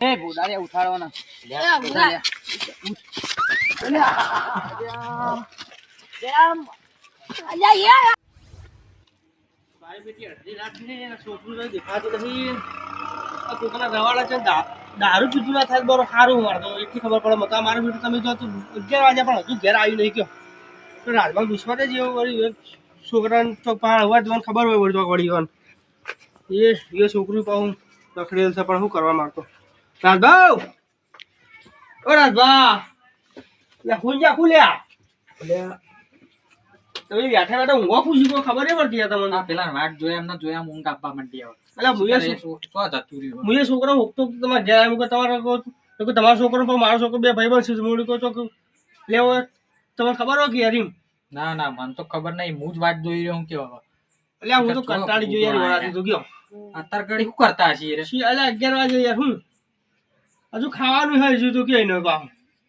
એ ઉઠાડવાના. ભૂડા. અલ્યા યાર મારી બેટી અડધી રાત છે ને છોકરું તો દેખાતું નથી આ છોકરા રવાડા છે દારૂ પીધું ના થાય બરો સારું મારતો એટલી ખબર પડે મતલબ મારું બેટું તમે જો તો અગિયાર વાગ્યા પણ હજુ ઘેર આવ્યું નહીં કયો. તો રાજમાં દુશ્મન જ એવો વળી છોકરાને તો પાણ હોય તો ખબર હોય વળી તો વળી એ એ છોકરું પાછું રખડેલ છે પણ શું કરવા માંગતો. રાજભાવ ઓ રાજભા લે હું જા ખુલ્યા તમે બેઠા બેઠા ઊંઘવા પૂછી કોઈ ખબર નહીં પડતી તમને. આ પેલા વાટ જોયા એમને જોયા ઊંઘ આપવા માંડી આવે શું જતું રહ્યું? મુએ છોકરો હોકતો તમારે ઘેર આવ્યો કે તમારે કહો તો કે તમારો છોકરો પણ મારો છોકરો બે ભાઈ બનશે મૂડી કહો છો કે લેવો તમને ખબર હોય કે યાર ના ના મને તો ખબર નહીં હું જ વાટ જોઈ રહ્યો હું કેવો એટલે હું તો કંટાળી જોઈ યાર વરાતી તો ગયો અત્યાર ઘડી શું કરતા છીએ રે શી અલા અગિયાર વાગે યાર હું? હજુ ખાવાનું હોય હજુ તો કે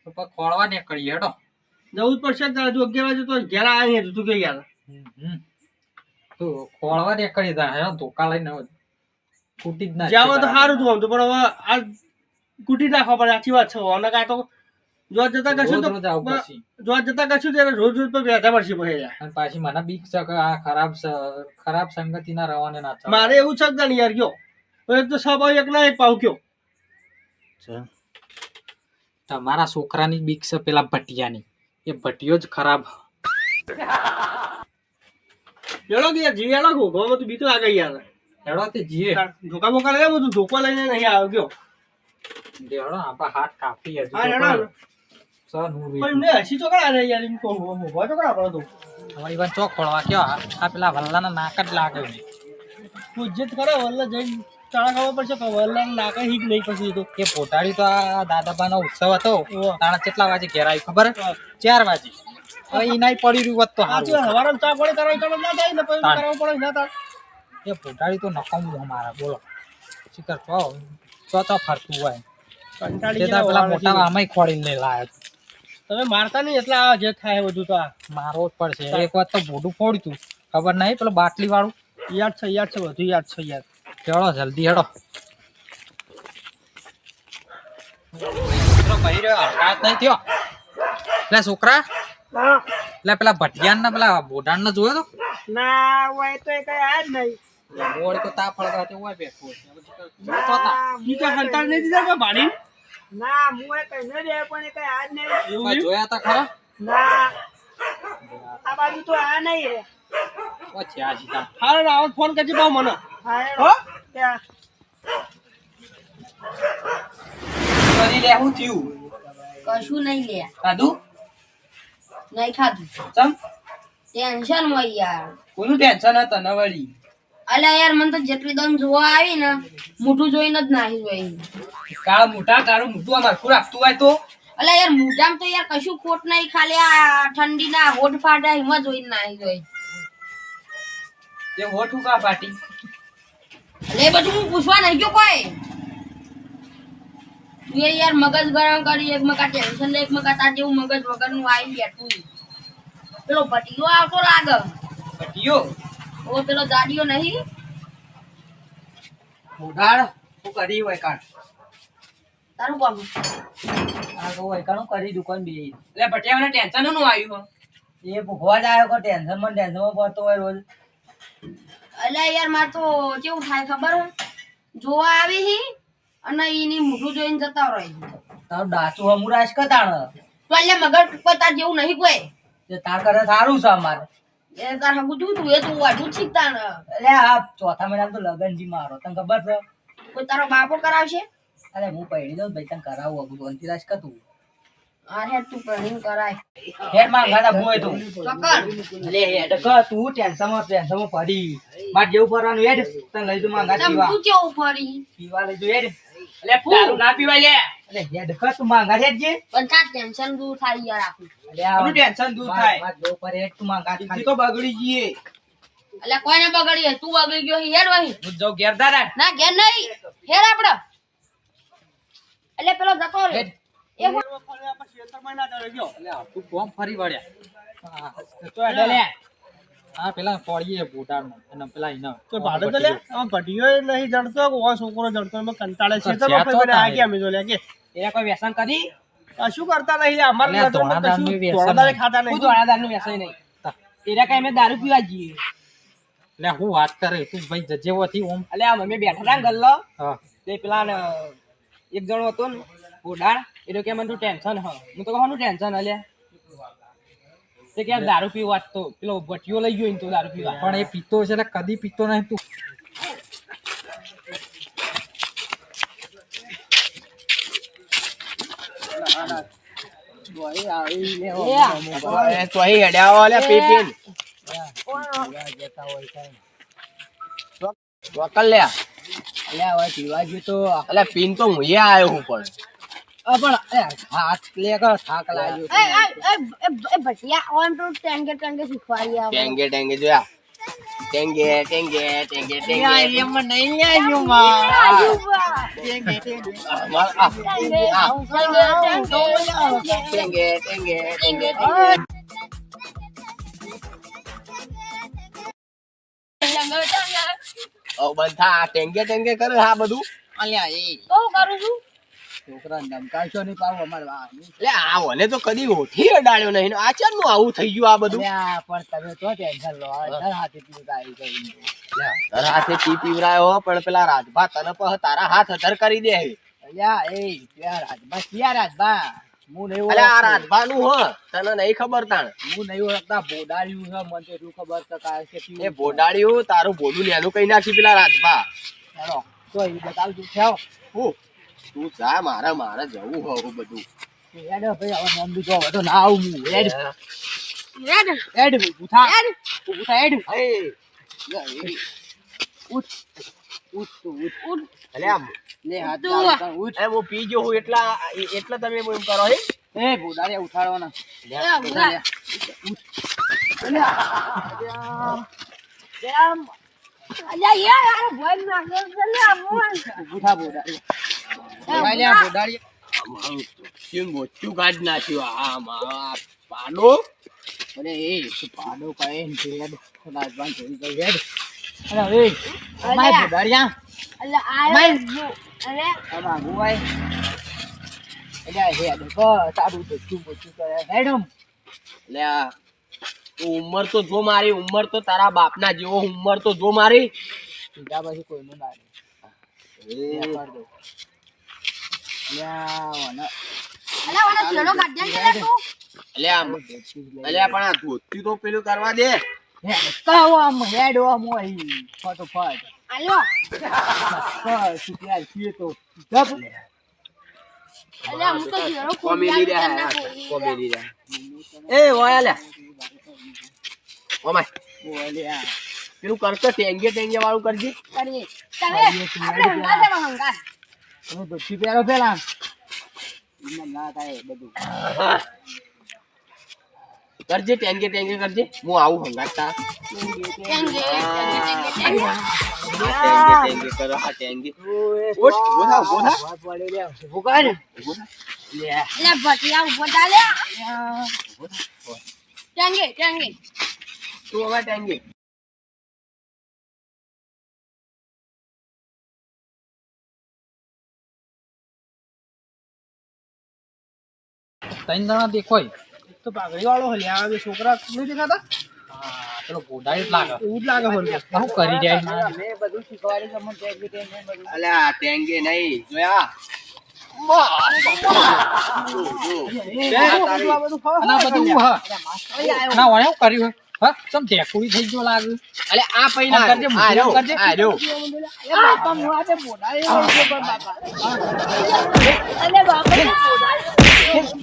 તો પછી ખોળવા નીકળી હેડો. જવું જ પડશે તારે હજુ અગિયાર વાગે તો ઘેર આવ્યા નહીં તું કે ગયા. તો ખોળવા નીકળી તા હે ધોકા લઈને ફૂટી જ ના જાવ તો સારું તું આમ તો પણ હવે આ કૂટી નાખવા પડે સાચી વાત છે. અને કાં તો જોવા જતા કશું તો જોવા જતા કશું ત્યારે રોજ રોજ પર બેઠા પડશે પછી અને પાછી મને બીક છે કે આ ખરાબ ખરાબ સંગતિ ના રવાને ના મારે એવું છે જ યાર ગયો. તો સ્વભાવ એક ના એક પાવ કયો તમારા છોકરાની બીક છે પેલા ભટિયાની. એ ભટિયો જ ખરાબ. એડો કે યાર એડો ઘોઘામાં તો બીક લાગે યાર. એડો તે જીએ? ધોકા બોકા લઈને બધું ધોકો લઈને નહીં આવ્યો ગયો. દેડો આપા હાથ કાપી હજુ હા. પણ. સર હું પણ વેઠું. હસી તો કરા ને યાર એમ કહું ઊભા તો કરા પડે તમારી વાત ચોક ખોળવા કયો? આ આ પેલા વલ્લાના નાક જ લાગે. ને પૂજ્યત કરે વલ્લા જઈને ચાણા ખબર પડશે કે વલ્લા નાકે હીક નહીં પછી તો એ પોટાડી તો આ દાદાબાનો ઉત્સવ હતો. તાણા કેટલા વાગે ઘેર આવી ખબર? ચાર વાગે. નાય પડી રહ્યું તો સાચું હારું ચા પાણી કરાવી તો ના થાય ને પછી કરાવવું પડે ના થાય એ પોટાડી તો નકામું અમારા બોલો. શિકર છો ચો ચો ફરતું હોય. કંટાળી ગયા પેલા મોટા. આમાંય ખોડીને લાયા તમે મારતા નહીં એટલે આ જે થાય બધું તો આ. મારો જ પડશે. એક વાત તો મોઢું ફોડ્યું ખબર નહીં પેલો બાટલી વાળું યાદ છે યાદ છે બધું યાદ છે યાર ચલો જલ્દી હેડો. ભાઈ રહ્યો હડકાત નહીં થયો. પેલા છોકરા. એટલે પેલા ભટિયાન ના પેલા બોઢાણ ને જોયો તો? ના હોય તો કઈ આ જ નહીં. બોડ તો તા ફળગા હોય બેઠો તો તા. ઈ તો હંતાળ નહીં દીધા કે ભાડી ના મુએ કઈ ન દે પણ કઈ આ નહીં. એવું જોયા તા ખરા? ના. આ બાજુ તો આ નહીં રે. ઓ છે આ સીધા હારે આવો ફોન કરજે પાવ મને. હો? ત્યાં કરી લે હું થયું? કશું નહીં લે. ખાધું? નહીં ખાધું. ચમ? ટેન્શન હોય યાર. કોનું ટેન્શન હતા ને વળી અલ્યા યાર મને તો જેટલી દમ જોવા આવી ને મોટું જોઈને જ નાહી જોઈ. કાળ મોટા કાળું મોટું આ હરખું રાખતું હોય તો? અલ્યા યાર મોઢામાં તો યાર કશું ખોટ નહીં ખાલી આ ઠંડીના હોઠ ફાટા એમાં જોઈને નાહી જોઈ. તે હોઠ ઉકા પાટી. એટલે બધું હું પૂછવા નહીં ગયો કોઈ. તું યાર મગજ ગરમ કરી એક મકા ટેન્શન લે એક મકા તાર જેવું મગજ વગરનું આવી બેઠું પેલો ભટીયો આવતો લાગે. પટીયો ઓ પેલો દાડીયો નહીં? મોઢાળ હું કરી હોય કાઢ તારું કામ? આ તો હોય કાણું કરી દુકાન બી એટલે પટિયાને ટેન્શનનું આવ્યું એ ભૂખવા જ આવ્યો કો ટેન્શન મને ટેન્શનમાં પડતો હોય રોજ. અલ્યા યાર માર તો કેવું થાય ખબર હે? જોવા આવી હી અને એની મોઢું જોઈને જતા રહી તારો ડાચો હમુરાશ કતાણ? તો અલ્યા મગર ઉપર જેવું નહીં કોઈ. તે તાર કરે સારું છે અમારે. એ તાર હગું તું તું એ તું વાઢું શીખતા ન એટલે આ ચોથા મહિના તો લગનજી મારો તને ખબર છે? કોઈ તારો બાપો કરાવશે? અરે હું પૈણી દઉં ભાઈ તને કરાવું અગું અંતિરાશ કતું હેડ તું પરણીને કરાય. હેડમાં ગાડા ભોય તું. ચોક્કસ અલે હેડ ક તું ટેન્શનમાં ટેન્શનમાં પડી માર જેવું કરવાનું હેડ. તને લઈ દઉં માંગા તમ પીવા. તું કેવું ફરી પીવા લઈ દઉં હેડ. ના લે. હેડ ક તું પણ ટેન્શન દૂર થાય યાર ટેન્શન દૂર થાય. માર જો પર હેડ તું બગડી જીએ એટલે કોઈને બગડી તું બગડી ગયો હેડ વહી. હું જો ઘેર દારા ના ઘેર નહીં. હેડ આપડે. એટલે પેલો જતો રે તું કોમ ફરી વળ્યા. તો હેડ લે આ પેલા પોળીએ બોટાડનો અને પેલા એનો. તો ભાડે તો લે. આ ભટીયો નહીં જડતો ઓ છોકરો જડતો એમાં કંટાળે છે. તો શેર આ કે અમે જો લે કે? એને કોઈ વ્યસન કરી? કશું કરતા નહીં અમારે નજરમાં કશું વ્યસન ધોળાદારે નહીં. ખાતા હું વ્યસન નહીં. એના કઈ અમે દારૂ પીવા જઈએ. હું વાત કરે તું ભાઈ ઓમ. એટલે આ બેઠા હતા ગલ્લો. હા. તે પેલા એક જણો હતો ને બોડાળ એ તો કે મને તું ટેન્શન હ. હું તો કહું ટેન્શન અલે તે કે દારૂ પીવા તો. પેલો ભટીયો લઈ ગયો ને તો દારૂ પીવા. પણ એ પીતો છે એટલે કદી પીતો નહીં તું. એ તો અહીં હેડ્યા વાલે પી પી. વકલ લે અલ્યા હવે પીવા ગયો તો. અલે પીન તો હું આવ્યો હું પણ. પણ થાક લે કે થાક લાગ્યો એ એ એ એ ભટિયા ઓન તો ટેંગે ટેંગે શીખવાડી આવે. ટેંગે ટેંગે જોયા ટેંગે ટેંગે ટેંગે ટેંગે. એમાં નહીં આવ્યું માં. માર- આ, આ. ટેંગે ટેંગે ટેંગે. ઓ બંધા ટેંગે ટેંગે કરે હા બધું? અલ્યા એ. તો કરું છું. છોકરા ધમકાવશો નહીં પાવ અમારે એટલે આ મને તો કદી ઓઠી અડાડ્યો નહીં. ને આ આવું થઈ ગયું આ બધું? પણ તમે તો ટેન્શન લો. હાથે પીવું આવી હાથે પી પીવરાયો પણ પેલા રાજભા તને પહ તારા હાથ અધર કરી દે. અલ્યા એ ક્યાં રાજબા ક્યાં રાજબા હું નહીં અલે આ રાજભા નું હ તને નહીં ખબર તાણ. હું નહીં ઓળખતા બોડાડ્યું છે મને તો એટલું ખબર છે કે કે એ બોડાડ્યું તારું બોલું નેનું કઈ નાખી પેલા રાજભા? ચાલો તો એ બતાવજો. હું તું જા મારે મારે જવું હોવું બધું. હેડ ભાઈ હવે મન બીજો હવે તો ના આવું હું. હેડ. હેડ. ઊભું થા. ઊભું થા હેડ. એ, ઉઠ. ઉઠ તું ઉઠ. અલે આમ. લે હાથ તું. ચાલુ ઉઠ. એમ હું પી ગયો હું એટલા એટલે તમે એમ કરો હે? એ બોડાડ્યા ઉઠાડવાના. એ ભૂરા અલ્યા યાર આ ભોય નાખ્યો છે લે આ મોહન. ઊભું પાડો અરે એ પાડો કહે ને તું હેડ રાજબાન જોઈ ગઈ હેડ અરે એ અમાય બોડાડ્યા અલ્યા આ માર. અરે એટલે હેડ કો તારું તો ચૂપ ચૂપ કરે હેડમ એટલે ઉંમર તો જો મારી ઉંમર તો તારા બાપના જેવો ઉંમર તો જો મારી સીધા પછી કોઈનું ના રે એ વાયા ઓમાય બોલ્યા પેલું કરતો ટેંગે ટેંગે વાળું કરજે કરીએ તમે આપણે હંગા છે હંગા તમે દોસ્તી પહેરો પેલા ના થાય બધું. કરજે ટેંગે ટેંગે કરજે. હું આવું હંગાતા ટેંગે ટેંગે ટેંગે ટેંગે. ટેંગે. ત્રણ જણા દેખોય. તો પાઘડી વાળો હલ્યા આવે છોકરા નહીં દેખાતા? પેલો બોડાઈ લાગે. એવું જ લાગે શું કરી રહ્યા મેં બધું શીખવાડ્યું તમને ટેગ ટેગ બધું અલ્યા ટેંગે નહીં જોયા? બાપા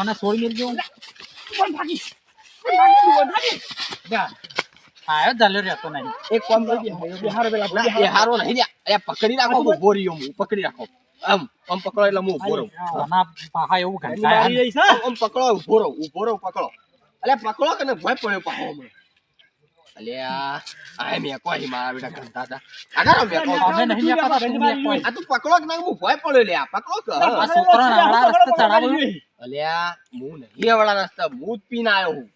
ઓને છોડી મેલજો આયો ચાલ્યો રહેતો નહીં. એક કામ કરી બિહાર પેલા નહીં. અલ્યા પકડી રાખો ઊભો હું પકડી રાખો. આમ આમ પકડો એટલે હું ઊભો રહું. પાહા એવું આમ આમ પકડો ઊભો રહો ઊભો રહો પકડો. અલ્યા પકડો કે ભય પડ્યો પાહો હમણાં. અલ્યા આ મેં કોઈ મારા બેટા ગંધા હતા આગળ મેં કહો અમે નહીં આપતા તું મેં. આ તું પકડો કે ના હું ભય પડ્યો લ્યા પકડો કે આ છોકરાને આવડા રસ્તે ચડાવ્યો અલ્યા હું નહીં આવડા રસ્તા જ પીને આવ્યો હું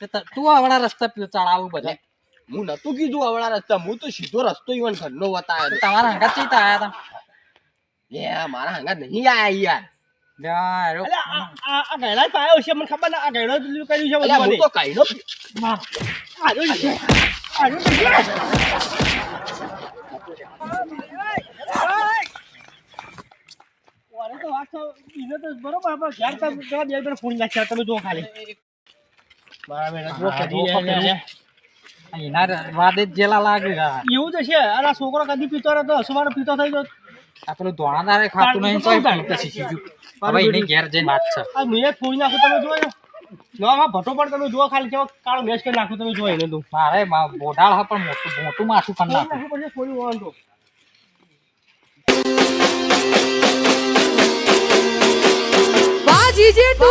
કે ત- તું આવડા રસ્તા પેલું ચડાવું બધા હું નતું કીધું આવડા રસ્તા હું તો સીધો રસ્તો ઈવન ઘરનો બતાવ્યો તમારા હંગાત ચીતા આયા તા લે મારા હંગાત નહીં આયા યાર જા, એરો. અલ્યા હું તો ખાલી આ એના વાદે જ જેલા લાગે છે. એવું તો છે આ છોકરો કદી પીતો રહેતો હસવાનો પીતો થઈ ગયો આ પેલું ધોળાદારે ખાતું નહીં ગયું. હવે એની ઘેર જઈને વાત છે. આ મેં ફોડી નાખું તમે જોયો ના. હા ભટો પણ તમે જુઓ ખાલી કેવો કાળો મેચ કરી નાખું તમે જોઈ એને તું. મારે મા- હા પણ મોટું મોટું માથું નાખ્યું નાખું. પછી વાંધો બાજી જે ટુ